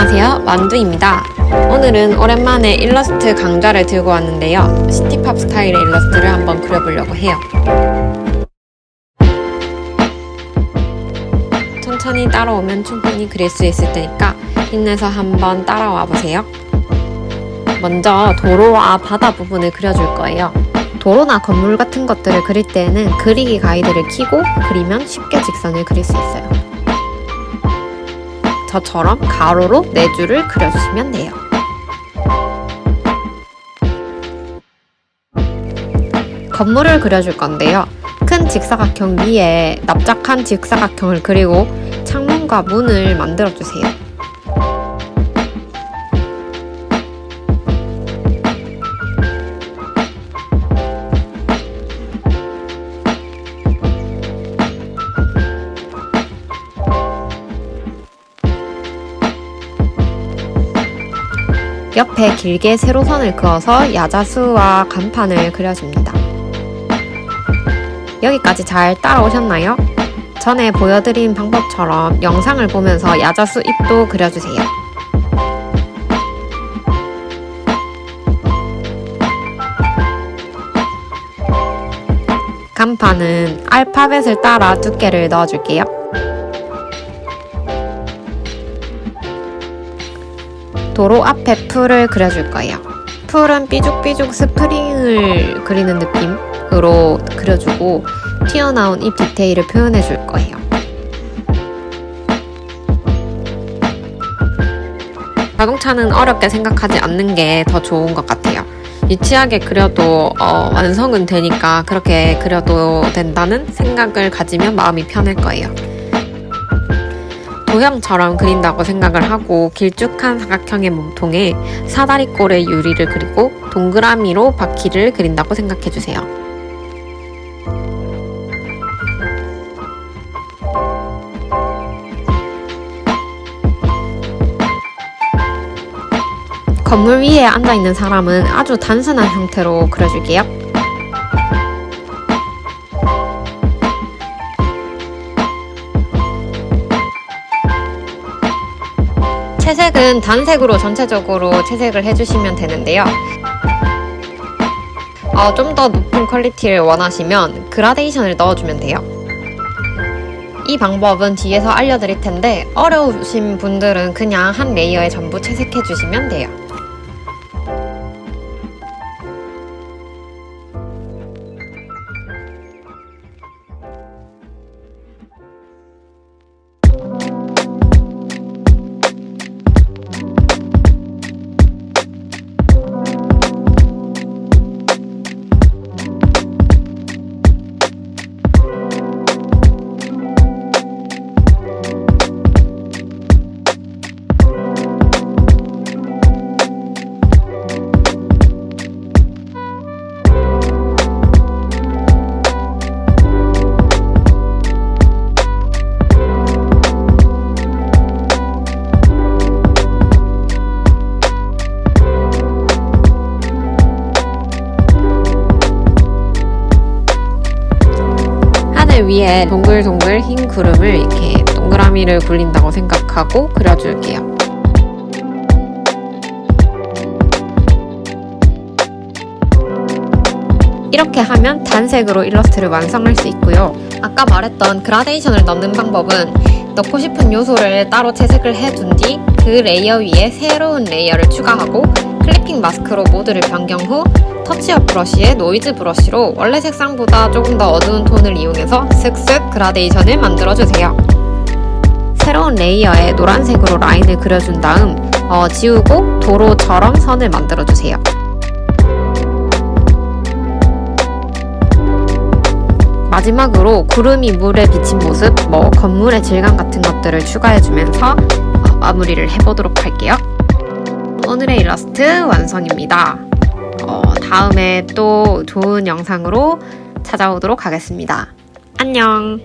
안녕하세요. 만두입니다. 오늘은 오랜만에 일러스트 강좌를 들고 왔는데요. 시티팝 스타일의 일러스트를 한번 그려보려고 해요. 천천히 따라오면 충분히 그릴 수 있을 테니까 힘내서 한번 따라와 보세요. 먼저 도로와 바다 부분을 그려줄 거예요. 도로나 건물 같은 것들을 그릴 때에는 그리기 가이드를 켜고 그리면 쉽게 직선을 그릴 수 있어요. 저처럼 가로로 네 줄을 그려주시면 돼요. 건물을 그려줄 건데요. 큰 직사각형 위에 납작한 직사각형을 그리고 창문과 문을 만들어 주세요. 옆에 길게 세로선을 그어서 야자수와 간판을 그려줍니다. 여기까지 잘 따라오셨나요? 전에 보여드린 방법처럼 영상을 보면서 야자수 잎도 그려주세요. 간판은 알파벳을 따라 두께를 넣어줄게요. 도로 앞에 풀을 그려줄 거예요. 풀은 삐죽삐죽 스프링을 그리는 느낌으로 그려주고 튀어나온 잎 디테일을 표현해 줄 거예요. 자동차는 어렵게 생각하지 않는 게 더 좋은 것 같아요. 유치하게 그려도 어, 완성은 되니까 그렇게 그려도 된다는 생각을 가지면 마음이 편할 거예요. 도형처럼 그린다고 생각을 하고 길쭉한 사각형의 몸통에 사다리꼴의 유리를 그리고 동그라미로 바퀴를 그린다고 생각해 주세요. 건물 위에 앉아 있는 사람은 아주 단순한 형태로 그려줄게요. 채색은 단색으로 전체적으로 채색을 해주시면 되는데요. 어, 좀더 높은 퀄리티를 원하시면 그라데이션을 넣어주면 돼요. 이 방법은 뒤에서 알려드릴 텐데 어려우신 분들은 그냥 한 레이어에 전부 채색해 주시면 돼요. 위에 동글동글 흰 구름을 이렇게 동그라미를 굴린다고 생각하고 그려줄게요. 이렇게 하면 단색으로 일러스트를 완성할 수 있고요. 아까 말했던 그라데이션을 넣는 방법은 넣고 싶은 요소를 따로 채색을 해둔 뒤 그 레이어 위에 새로운 레이어를 추가하고 클리핑 마스크로 모드를 변경 후 터치업 브러쉬에 노이즈 브러쉬로 원래 색상보다 조금 더 어두운 톤을 이용해서 슥슥 그라데이션을 만들어주세요. 새로운 레이어에 노란색으로 라인을 그려준 다음 어, 지우고 도로처럼 선을 만들어주세요. 마지막으로 구름이 물에 비친 모습, 뭐 건물의 질감 같은 것들을 추가해주면서 어, 마무리를 해보도록 할게요. 오늘의 일러스트 완성입니다. 어, 다음에 또 좋은 영상으로 찾아오도록 하겠습니다. 안녕!